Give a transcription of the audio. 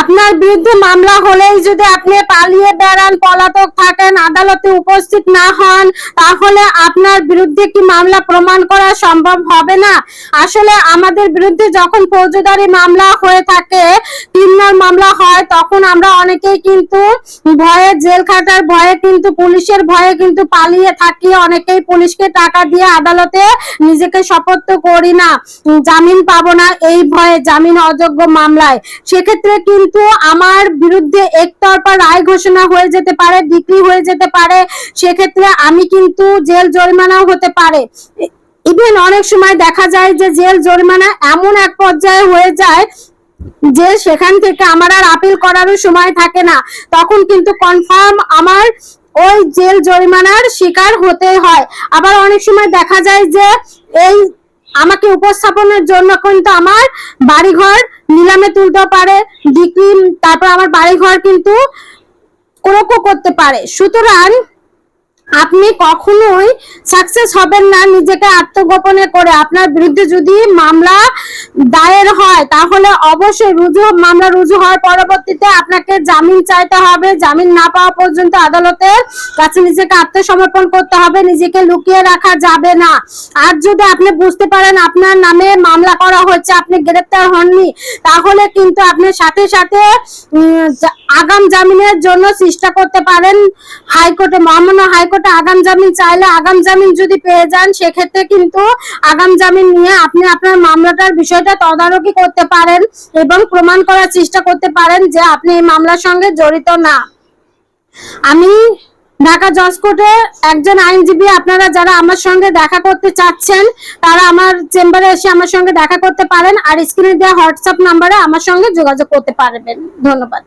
আপনার বিরুদ্ধে মামলা হলেই যদি আপনি পালিয়ে বেড়ান, পলাতক থাকেন, আদালতে উপস্থিত না হন, তাহলে আপনার বিরুদ্ধে কি মামলা প্রমাণ করা সম্ভব হবে না? আসলে আমাদের বিরুদ্ধে যখন ফৌজদারি মামলা হয়ে থাকে ক্রিমিনাল মামলা হয়, তখন আমরা অনেকেই কিন্তু ভয়ে জেল খাটার ভয়ে কিন্তু, পুলিশের ভয়ে কিন্তু পালিয়ে থাকি। অনেকেই পুলিশকে টাকা দিয়ে আদালতে নিজেকে শপথ করি না। জামিন পাবো না এই ভয়ে, জামিন অযোগ্য মামলায়। সেক্ষেত্রে কিন্তু আমার বিরুদ্ধে একতরফা রায় ঘোষণা হয়ে যেতে পারে ডিগ্রি হয়ে যেতে পারে। সেক্ষেত্রে আমি কিন্তু জেল জরিমানাও হতে পারে। ইভেন অনেক সময় দেখা যায় যে জেল জরিমানা এমন এক পর্যায়ে হয়ে যায় যে সেখান থেকে আমার আর আপিল করারও সময় থাকে না, তখন কিন্তু কনফার্ম আমার ওই জেল জরিমানার শিকার হতে হয়। আবার অনেক সময় দেখা যায় যে এই আমাকে উপস্থাপনের জন্য কিন্তু আমার বাড়িঘর নিলামে তুলতে পারে ডিগ্রি তারপর আমার বাড়িঘর কিন্তু ক্রোকও করতে পারে। সুতরাং আপনি কখনোই সাকসেস হবেন না নিজেকে আত্মগোপনে করে। আপনার বিরুদ্ধে যদি মামলা হয়, তাহলে অবশ্যই রুজু মামলা রুজু হওয়ার পরবর্তীতে আপনাকে জামিন চাইতে হবে। জামিন না পাওয়া পর্যন্ত আদালতের কাছে নিজেকে আত্মসমর্পণ করতে হবে। নিজেকে লুকিয়ে রাখা যাবে না। আর যদি আপনি বুঝতে পারেন আপনার নামে মামলা করা হচ্ছে, আপনি গ্রেপ্তার হননি, তাহলে কিন্তু আপনি সাথে সাথে আগাম জামিনের জন্য চেষ্টা করতে পারেন। হাইকোর্টে মহামান্য হাইকোর্টে আগাম জামিন চাইলে আগাম জামিন যদি পেয়ে যান, সেক্ষেত্রে কিন্তু আগাম জামিন নিয়ে আপনি আপনার মামলাটার বিষয়টা তদারকি করতে পারেন এবং প্রমাণ করার চেষ্টা করতে পারেন যে আপনি এই মামলার সঙ্গে জড়িত না। আমি ঢাকা জজ কোর্টে একজন আইনজীবী, আপনারা যারা আমার সঙ্গে দেখা করতে চাচ্ছেন, তারা আমার চেম্বারে এসে আমার সঙ্গে দেখা করতে পারেন আর স্ক্রিনে দেওয়া হোয়াটসঅ্যাপ নাম্বারে আমার সঙ্গে যোগাযোগ করতে পারবেন। ধন্যবাদ।